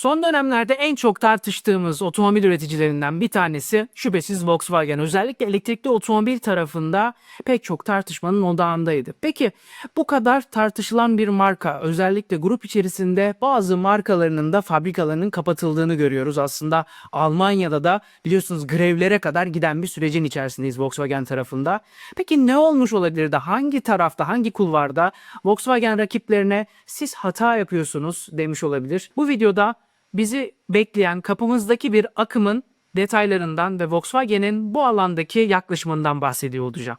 Son dönemlerde en çok tartıştığımız otomobil üreticilerinden bir tanesi şüphesiz Volkswagen. Özellikle elektrikli otomobil tarafında pek çok tartışmanın odağındaydı. Peki bu kadar tartışılan bir marka özellikle grup içerisinde bazı markalarının da fabrikalarının kapatıldığını görüyoruz. Aslında Almanya'da da biliyorsunuz grevlere kadar giden bir sürecin içerisindeyiz Volkswagen tarafında. Peki ne olmuş olabilir de hangi tarafta hangi kulvarda Volkswagen rakiplerine siz hata yapıyorsunuz demiş olabilir. Bu videoda bizi bekleyen kapımızdaki bir akımın detaylarından ve Volkswagen'in bu alandaki yaklaşımından bahsediyor olacağım.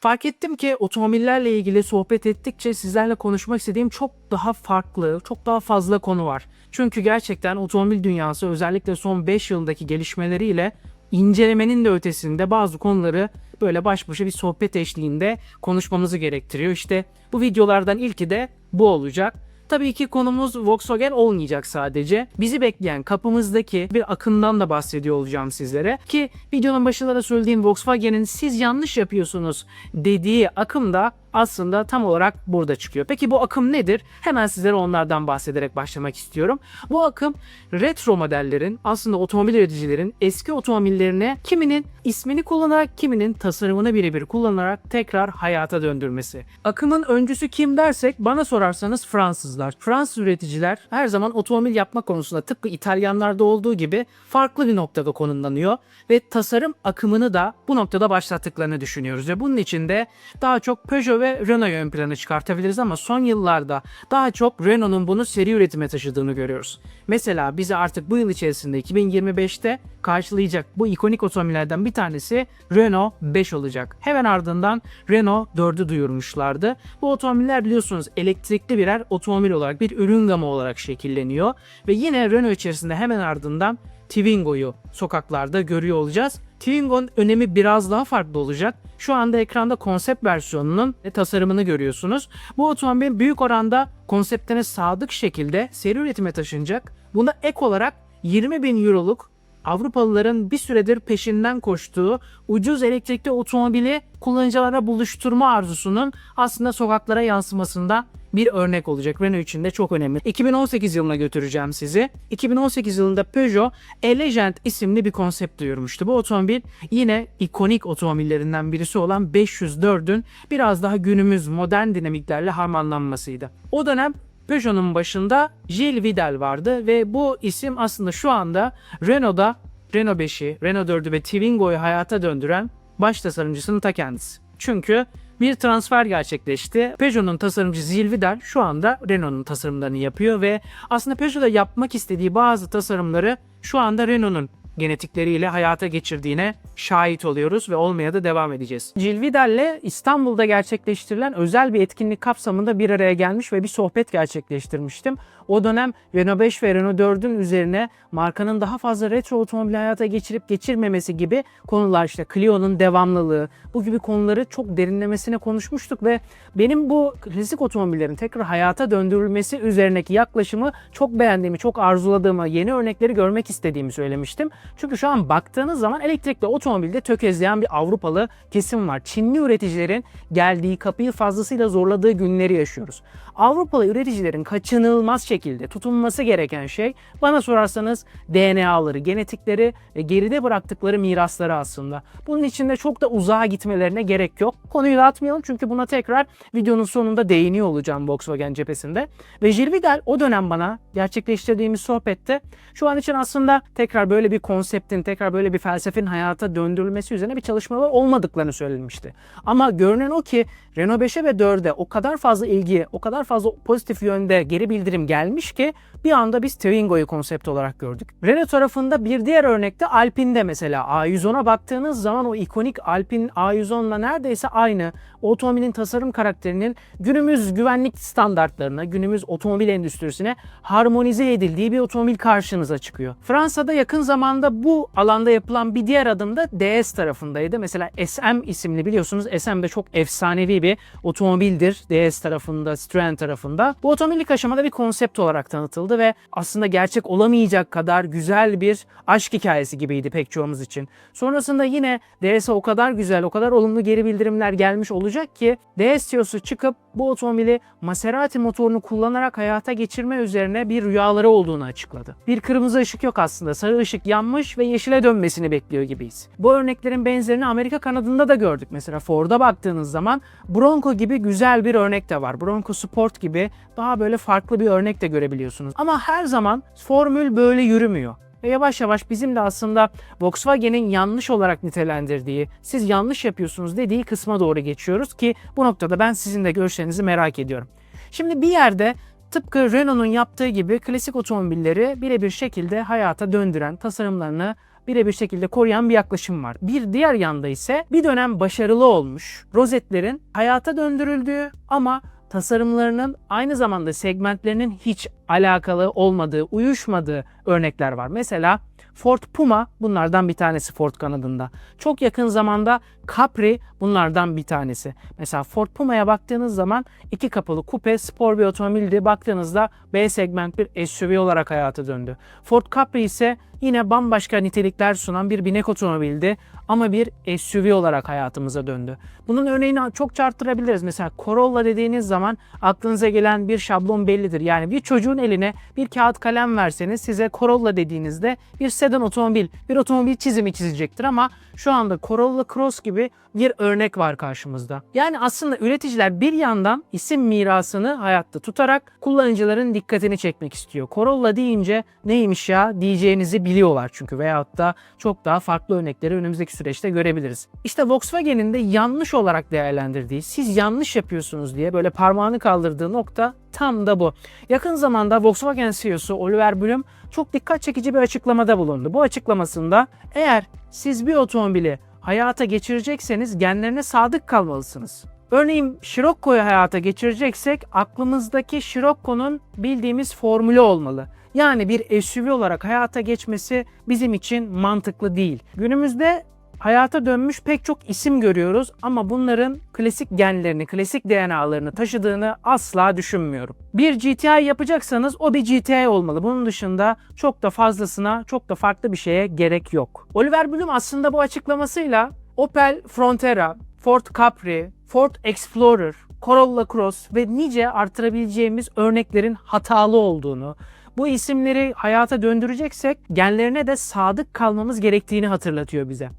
Fark ettim ki otomobillerle ilgili sohbet ettikçe sizlerle konuşmak istediğim çok daha farklı, çok daha fazla konu var. Çünkü gerçekten otomobil dünyası özellikle son 5 yıldaki gelişmeleriyle incelemenin de ötesinde bazı konuları böyle baş başa bir sohbet eşliğinde konuşmamızı gerektiriyor. İşte bu videolardan ilki de bu olacak. Tabii ki konumuz Volkswagen olmayacak sadece. Bizi bekleyen kapımızdaki bir akımdan da bahsediyor olacağım sizlere. Ki videonun başında da söylediğim Volkswagen'in siz yanlış yapıyorsunuz dediği akım da aslında tam olarak burada çıkıyor. Peki bu akım nedir? Hemen sizlere onlardan bahsederek başlamak istiyorum. Bu akım retro modellerin aslında otomobil üreticilerin eski otomobillerine kiminin ismini kullanarak kiminin tasarımını birebir kullanarak tekrar hayata döndürmesi. Akımın öncüsü kim dersek bana sorarsanız Fransızlar. Fransız üreticiler her zaman otomobil yapma konusunda tıpkı İtalyanlarda olduğu gibi farklı bir noktada konumlanıyor ve tasarım akımını da bu noktada başlattıklarını düşünüyoruz ve bunun için de daha çok Peugeot ve Renault'u ön plana çıkartabiliriz ama son yıllarda daha çok Renault'un bunu seri üretime taşıdığını görüyoruz. Mesela bizi artık bu yıl içerisinde 2025'te karşılayacak bu ikonik otomobillerden bir tanesi Renault 5 olacak. Hemen ardından Renault 4'ü duyurmuşlardı. Bu otomobiller biliyorsunuz elektrikli birer otomobil olarak bir ürün gamı olarak şekilleniyor ve yine Renault içerisinde hemen ardından Twingo'yu sokaklarda görüyor olacağız. Twingo'nun önemi biraz daha farklı olacak. Şu anda ekranda konsept versiyonunun tasarımını görüyorsunuz. Bu otomobil büyük oranda konseptine sadık şekilde seri üretime taşınacak. Buna ek olarak 20 bin euroluk Avrupalıların bir süredir peşinden koştuğu ucuz elektrikli otomobili kullanıcılara buluşturma arzusunun aslında sokaklara yansımasında bir örnek olacak. Renault için de çok önemli. 2018 yılına götüreceğim sizi. 2018 yılında Peugeot E-Legend isimli bir konsept duyurmuştu. Bu otomobil yine ikonik otomobillerinden birisi olan 504'ün biraz daha günümüz modern dinamiklerle harmanlanmasıydı. O dönem Peugeot'un başında Gilles Vidal vardı ve bu isim aslında şu anda Renault'da Renault 5'i, Renault 4'ü ve Twingo'yu hayata döndüren baş tasarımcısının ta kendisi. Çünkü bir transfer gerçekleşti. Peugeot'un tasarımcısı Vidal şu anda Renault'un tasarımlarını yapıyor ve aslında Peugeot'da yapmak istediği bazı tasarımları şu anda Renault'un genetikleriyle hayata geçirdiğine şahit oluyoruz ve olmaya da devam edeceğiz. Gilles Vidal'le İstanbul'da gerçekleştirilen özel bir etkinlik kapsamında bir araya gelmiş ve bir sohbet gerçekleştirmiştim. O dönem Renault 5 ve Renault 4'ün üzerine markanın daha fazla retro otomobil hayata geçirip geçirmemesi gibi konular işte Clio'nun devamlılığı bu gibi konuları çok derinlemesine konuşmuştuk ve benim bu klasik otomobillerin tekrar hayata döndürülmesi üzerindeki yaklaşımı çok beğendiğimi, çok arzuladığımı, yeni örnekleri görmek istediğimi söylemiştim. Çünkü şu an baktığınız zaman elektrikli otomobilde tökezleyen bir Avrupalı kesim var. Çinli üreticilerin geldiği kapıyı fazlasıyla zorladığı günleri yaşıyoruz. Avrupalı üreticilerin kaçınılmaz şekilde tutunması gereken şey bana sorarsanız DNA'ları, genetikleri ve geride bıraktıkları mirasları aslında. Bunun için de çok da uzağa gitmelerine gerek yok. Konuyu dağıtmayalım çünkü buna tekrar videonun sonunda değiniyor olacağım Volkswagen cephesinde. Ve Gilles o dönem bana gerçekleştirdiğimiz sohbette şu an için aslında tekrar böyle bir konseptin, tekrar böyle bir felsefenin hayata döndürülmesi üzerine bir çalışmalar olmadıklarını söylemişti. Ama görünen o ki Renault 5'e ve 4'e o kadar fazla ilgi, o kadar fazla pozitif yönde geri bildirim gelmiş ki bir anda biz Twingo'yu konsept olarak gördük. Renault tarafında bir diğer örnekte Alpine'de mesela A110'a baktığınız zaman o ikonik Alpine A110'la neredeyse aynı otomobilin tasarım karakterinin günümüz güvenlik standartlarına, günümüz otomobil endüstrisine harmonize edildiği bir otomobil karşınıza çıkıyor. Fransa'da yakın zamanda bu alanda yapılan bir diğer adım da DS tarafındaydı. Mesela SM isimli biliyorsunuz SM de çok efsanevi bir otomobildir DS tarafında, Citroen tarafında. Bu otomobil ilk aşamada bir konsept olarak tanıtıldı tatlı ve aslında gerçek olamayacak kadar güzel bir aşk hikayesi gibiydi pek çoğumuz için. Sonrasında yine DS'e o kadar güzel, o kadar olumlu geri bildirimler gelmiş olacak ki DS CEO'su çıkıp bu otomobili Maserati motorunu kullanarak hayata geçirme üzerine bir rüyaları olduğunu açıkladı. Bir kırmızı ışık yok aslında. Sarı ışık yanmış ve yeşile dönmesini bekliyor gibiyiz. Bu örneklerin benzerini Amerika kanadında da gördük. Mesela Ford'a baktığınız zaman Bronco gibi güzel bir örnek de var. Bronco Sport gibi daha böyle farklı bir örnek de görebiliyorsunuz. Ama her zaman formül böyle yürümüyor. Ve yavaş yavaş bizim de aslında Volkswagen'in yanlış olarak nitelendirdiği, siz yanlış yapıyorsunuz dediği kısma doğru geçiyoruz ki bu noktada ben sizin de görüşlerinizi merak ediyorum. Şimdi bir yerde tıpkı Renault'un yaptığı gibi klasik otomobilleri birebir şekilde hayata döndüren, tasarımlarını birebir şekilde koruyan bir yaklaşım var. Bir diğer yanda ise bir dönem başarılı olmuş rozetlerin hayata döndürüldüğü ama tasarımlarının aynı zamanda segmentlerinin hiç alakalı olmadığı, uyuşmadığı örnekler var. Mesela Ford Puma bunlardan bir tanesi Ford kanadında. Çok yakın zamanda Capri bunlardan bir tanesi. Mesela Ford Puma'ya baktığınız zaman iki kapılı kupe spor bir otomobildi. Baktığınızda B segment bir SUV olarak hayata döndü. Ford Capri ise yine bambaşka nitelikler sunan bir binek otomobildi ama bir SUV olarak hayatımıza döndü. Bunun örneğini çok arttırabiliriz. Mesela Corolla dediğiniz zaman aklınıza gelen bir şablon bellidir. Yani bir çocuğun eline bir kağıt kalem verseniz size Corolla dediğinizde bir sedan otomobil, bir otomobil çizimi çizecektir ama şu anda Corolla Cross gibi bir örnek var karşımızda. Yani aslında üreticiler bir yandan isim mirasını hayatta tutarak kullanıcıların dikkatini çekmek istiyor. Corolla deyince neymiş ya diyeceğinizi biliyorlar çünkü veyahut da çok daha farklı örnekleri önümüzdeki süreçte görebiliriz. İşte Volkswagen'in de yanlış olarak değerlendirdiği, siz yanlış yapıyorsunuz diye böyle parmağını kaldırdığı nokta tam da bu. Yakın zamanda Volkswagen CEO'su Oliver Blume çok dikkat çekici bir açıklamada bulundu. Bu açıklamasında eğer siz bir otomobili hayata geçirecekseniz genlerine sadık kalmalısınız. Örneğin Scirocco'yu hayata geçireceksek aklımızdaki Scirocco'nun bildiğimiz formülü olmalı. Yani bir SUV olarak hayata geçmesi bizim için mantıklı değil. Günümüzde hayata dönmüş pek çok isim görüyoruz ama bunların klasik genlerini, klasik DNA'larını taşıdığını asla düşünmüyorum. Bir GTI yapacaksanız o bir GTI olmalı. Bunun dışında çok da fazlasına, çok da farklı bir şeye gerek yok. Oliver Blume aslında bu açıklamasıyla Opel Frontera, Ford Capri, Ford Explorer, Corolla Cross ve nice artırabileceğimiz örneklerin hatalı olduğunu, bu isimleri hayata döndüreceksek genlerine de sadık kalmamız gerektiğini hatırlatıyor bize.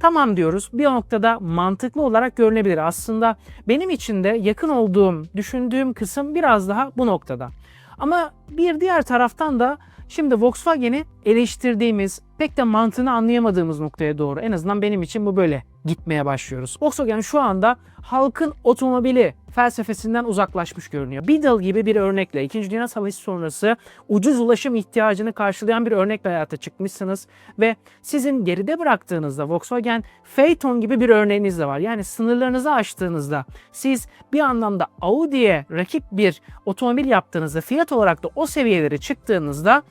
Tamam diyoruz bir noktada mantıklı olarak görünebilir. Aslında benim için de yakın olduğum, düşündüğüm kısım biraz daha bu noktada. Ama bir diğer taraftan da şimdi Volkswagen'i eleştirdiğimiz, pek de mantığını anlayamadığımız noktaya doğru en azından benim için bu böyle gitmeye başlıyoruz. Volkswagen şu anda halkın otomobili felsefesinden uzaklaşmış görünüyor. Beetle gibi bir örnekle 2. Dünya Savaşı sonrası ucuz ulaşım ihtiyacını karşılayan bir örnekle hayata çıkmışsınız ve sizin geride bıraktığınızda Volkswagen Phaeton gibi bir örneğiniz de var. Yani sınırlarınızı aştığınızda siz bir anlamda Audi'ye rakip bir otomobil yaptığınızda fiyat olarak da o seviyelere çıktığınızda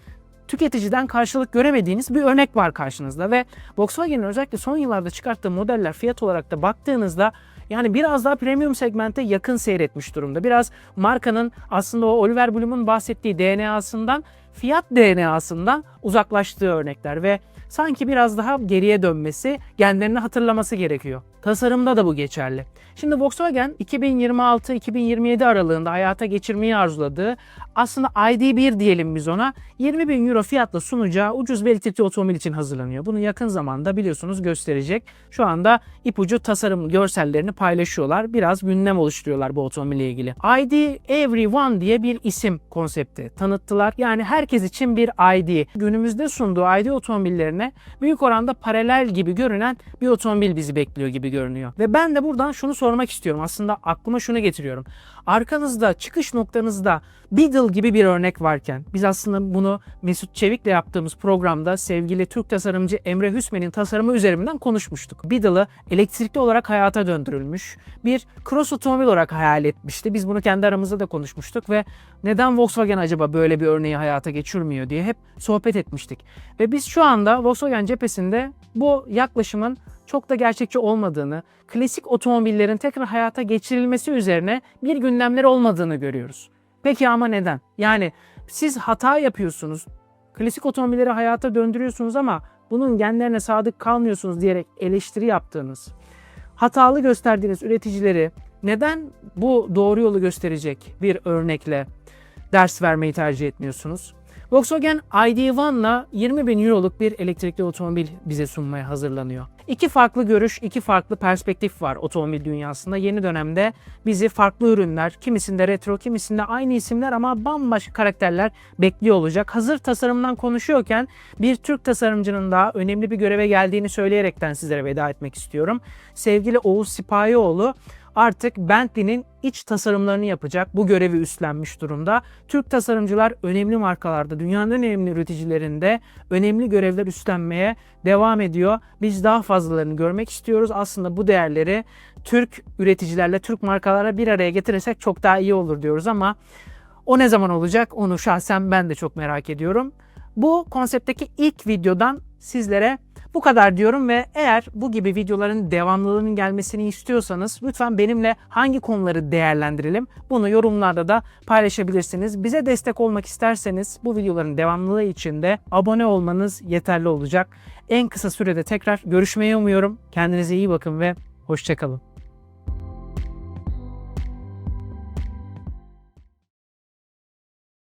tüketiciden karşılık göremediğiniz bir örnek var karşınızda ve Volkswagen'in özellikle son yıllarda çıkarttığı modeller fiyat olarak da baktığınızda yani biraz daha premium segmente yakın seyretmiş durumda. Biraz markanın aslında o Oliver Blume'un bahsettiği DNA'sından fiyat DNA'sından uzaklaştığı örnekler ve sanki biraz daha geriye dönmesi, genlerini hatırlaması gerekiyor. Tasarımda da bu geçerli. Şimdi Volkswagen 2026-2027 aralığında hayata geçirmeyi arzuladığı aslında ID1 diyelim biz ona 20 bin euro fiyatla sunacağı ucuz bir elektrikli otomobil için hazırlanıyor. Bunu yakın zamanda biliyorsunuz gösterecek. Şu anda ipucu tasarım görsellerini paylaşıyorlar. Biraz gündem oluşturuyorlar bu otomobille ilgili. ID Everyone diye bir isim konsepti tanıttılar. Yani herkes için bir ID. Günümüzde sunduğu ID otomobillerine büyük oranda paralel gibi görünen bir otomobil bizi bekliyor gibi görünüyor. Ve ben de buradan şunu sormak istiyorum. Aslında aklıma şunu getiriyorum. Arkanızda, çıkış noktanızda Beetle gibi bir örnek varken biz aslında bunu Mesut Çevik'le yaptığımız programda sevgili Türk tasarımcı Emre Hüsmen'in tasarımı üzerinden konuşmuştuk. Beetle'ı elektrikli olarak hayata döndürülmüş bir cross otomobil olarak hayal etmişti. Biz bunu kendi aramızda da konuşmuştuk ve neden Volkswagen acaba böyle bir örneği hayata geçirmiyor diye hep sohbet etmiştik. Ve biz şu anda Volkswagen cephesinde bu yaklaşımın çok da gerçekçi olmadığını, klasik otomobillerin tekrar hayata geçirilmesi üzerine bir gündemleri olmadığını görüyoruz. Peki ama neden? Yani Siz hata yapıyorsunuz. Klasik otomobilleri hayata döndürüyorsunuz ama bunun genlerine sadık kalmıyorsunuz diyerek eleştiri yaptığınız, hatalı gösterdiğiniz üreticileri neden bu doğru yolu gösterecek bir örnekle ders vermeyi tercih etmiyorsunuz? Volkswagen ID1'la 20 bin euroluk bir elektrikli otomobil bize sunmaya hazırlanıyor. İki farklı görüş, iki farklı perspektif var otomobil dünyasında. Yeni dönemde bizi farklı ürünler, kimisinde retro, kimisinde aynı isimler ama bambaşka karakterler bekliyor olacak. Hazır tasarımdan konuşuyorken bir Türk tasarımcının daha önemli bir göreve geldiğini söyleyerekten sizlere veda etmek istiyorum. Sevgili Oğuz Sipahioğlu artık Bentley'nin iç tasarımlarını yapacak. Bu görevi üstlenmiş durumda. Türk tasarımcılar önemli markalarda, dünyanın önemli üreticilerinde önemli görevler üstlenmeye devam ediyor. Biz daha fazlalarını görmek istiyoruz. Aslında bu değerleri Türk üreticilerle, Türk markalara bir araya getirirsek çok daha iyi olur diyoruz ama o ne zaman olacak onu şahsen ben de çok merak ediyorum. Bu konseptteki ilk videodan sizlere bu kadar diyorum ve eğer bu gibi videoların devamlılığının gelmesini istiyorsanız lütfen benimle hangi konuları değerlendirelim bunu yorumlarda da paylaşabilirsiniz. Bize destek olmak isterseniz bu videoların devamlılığı için de abone olmanız yeterli olacak. En kısa sürede tekrar görüşmeyi umuyorum. Kendinize iyi bakın ve hoşçakalın.